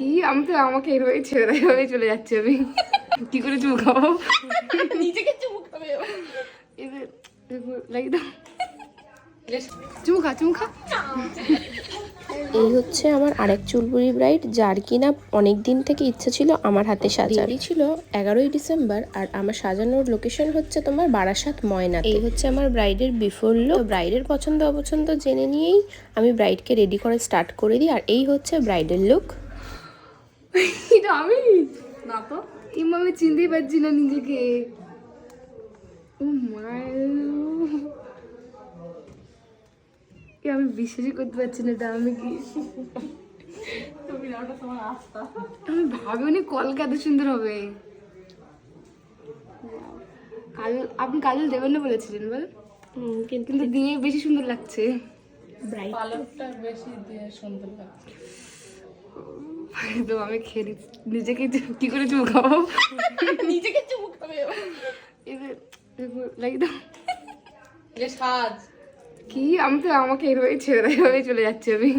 কি? আমি তো আমাকে এভাবেই ছেড়ে দেয় এভাবেই চলে যাচ্ছে আমি। কি করে চুমু খাব? নিজেকে চুমু খাবে। ও। লাগিয়ে দাও। চুমু খা চুমু খা। এই হচ্ছে আমার আরেক চুলবুড়ি ব্রাইড যার কিনা অনেক দিন থেকে ইচ্ছা ছিল আমার হাতে সাজারি। ছিল এগারোই ডিসেম্বর আর আমার সাজানোর লোকেশন হচ্ছে তোমার বারাসাত ময়না এই হচ্ছে আমার ব্রাইডের বিফোর লুক ব্রাইডের পছন্দ অপছন্দ জেনে নিয়েই আমি ব্রাইডকে রেডি করে স্টার্ট করে দিই আর এই হচ্ছে ব্রাইডের লুক এটা আমি? না তো। ইমা আমি চিনতেই পারছি না নিজেকে। ও মায় এ আমি বিশ্বাসই করতে পারছি না এটা আমি কি আমি ভাবিনি কলকা সুন্দর হবে। কাজল আপনি কাজল দেবেন না বলেছিলেন বল? কিন্তু দিয়ে বেশি সুন্দর লাগছে। ব্রাইড পালকটা বেশি দিয়ে সুন্দর লাগছে। তো আমি খেয়ে দিচ্ছি। নিজেকে কি করে চুমু খাব? নিজেকে চুমু খাবে ও। এবার এবার দাও সাজ। কি? আমি তো আমাকে এভাবেই ছেড়ে দেয় এভাবেই চলে যাচ্ছে আমি।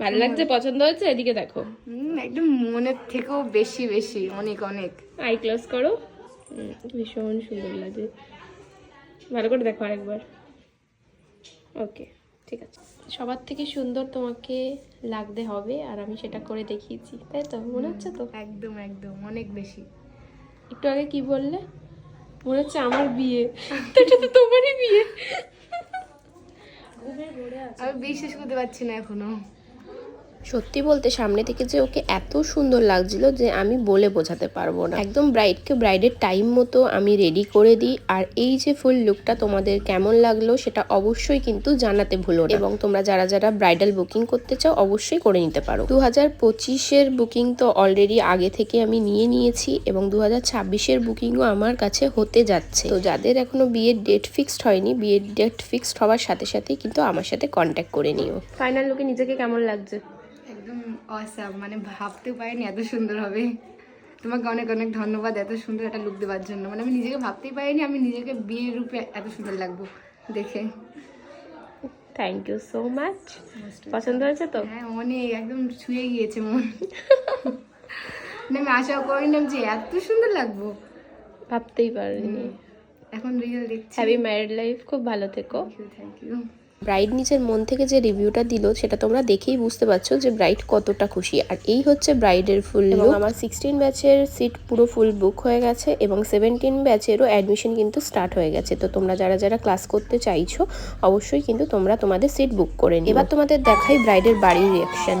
ভালো লাগছে? পছন্দ হচ্ছে এদিকে দেখো। একদম মনের থেকেও বেশি বেশি অনেক অনেক। আই ক্লোজ করো। ভীষণ সুন্দর লাগে। ভালো করে দেখো আরেকবার। ওকে। ঠিক আছে। সবার থেকে সুন্দর তোমাকে লাগতে হবে আর আমি সেটা করে দেখিয়েছি তাই তো? মনে হচ্ছে তো? একদম একদম অনেক বেশি। একটু আগে কি বললে? মনে হচ্ছে আমার বিয়ে। এটা তো তোমারই বিয়ে। আমি বিশ্বাস করতে পারছি না এখনও। সত্যি বলতে সামনে থেকে যে ওকে এত সুন্দর লাগছিল যে আমি বলে বোঝাতে পারব না। একদম ব্রাইডকে ব্রাইডের টাইম মতো আমি রেডি করে দিই। আর এই যে ফুল লুকটা তোমাদের কেমন লাগল সেটা অবশ্যই কিন্তু জানাতে ভুলো না। এবং তোমরা যারা যারা ব্রাইডাল বুকিং করতে চাও অবশ্যই করে নিতে পারো। দু হাজার পঁচিশের বুকিং তো অলরেডি আগে থেকে আমি নিয়ে নিয়েছি এবং দু হাজার ছাব্বিশের বুকিংও আমার কাছে হতে যাচ্ছে। তো যাদের এখনও বিয়ের ডেট ফিক্সড হয়নি, বিয়ের ডেট ফিক্সড হওয়ার সাথে সাথেই কিন্তু আমার সাথে কন্ট্যাক্ট করে নিও। ফাইনাল লুকে নিজেকে কেমন লাগছে? একদম অসাম মানে ভাবতেও পারিনি এত সুন্দর হবে। তোমাকে অনেক অনেক ধন্যবাদ এত সুন্দর একটা লুক দেওয়ার জন্য। মানে আমি নিজেকে ভাবতেই পারিনি আমি নিজেকে বিয়ের রূপে এত সুন্দর লাগবো দেখে। থ্যাংক ইউ সো মাচ পছন্দ হয়েছে তো? হ্যাঁ অনেক। একদম ছুঁয়ে গিয়েছে মন। আমি আশাও করিনি যে এত সুন্দর লাগবো। ভাবতেই পারিনি। এখন রিয়েল দেখছি। হ্যাপি ম্যারিড লাইফ খুব ভালো থেকো। থ্যাংক ইউ ব্রাইড নিজের মন থেকে যে রিভিউটা দিল সেটা তোমরা দেখেই বুঝতে পারছ যে ব্রাইড কতটা খুশি। আর এই হচ্ছে ব্রাইডের ফুল এবং আমার সিক্সটিন ব্যাচের সিট পুরো ফুল বুক হয়ে গেছে এবং সেভেন্টিন ব্যাচেরও অ্যাডমিশন কিন্তু স্টার্ট হয়ে গেছে। তো তোমরা যারা যারা ক্লাস করতে চাইছো অবশ্যই কিন্তু তোমরা তোমাদের সিট বুক করে নিও। এবার তোমাদের দেখাই ব্রাইডের বাড়ির রিয়াকশন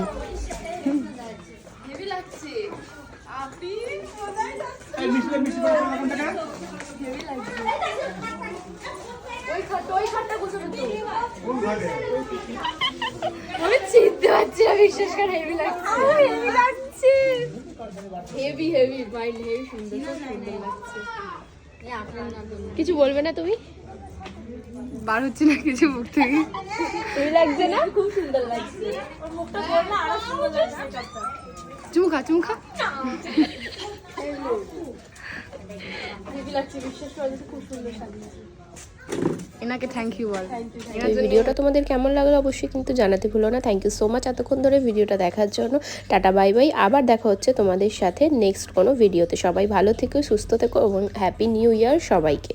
আমি চিনতে পারছি না বিশ্বাস করে হেভি লাগছে। হেভি লাগছে। হেভি হেভি মাইন্ড হেভি সুন্দর সুন্দর লাগছে। কিছু বলবে না তুমি? বার হচ্ছে না কিছু মুখ থেকে তুমি লাগছে না? খুব চুমু খা চুমু খা। এনাকে থ্যাংক ইউ বল। এই ভিডিওটা তোমাদের কেমন লাগল অবশ্যই কিন্তু জানাতে ভুলো না। থ্যাংক ইউ সো মাচ এতক্ষণ ধরে ভিডিওটা দেখার জন্য টাটা বাই বাই আবার দেখা হচ্ছে তোমাদের সাথে নেক্সট কোনো ভিডিওতে। সবাই ভালো থেকো সুস্থ থেকো এবং হ্যাপি নিউ ইয়ার সবাইকে।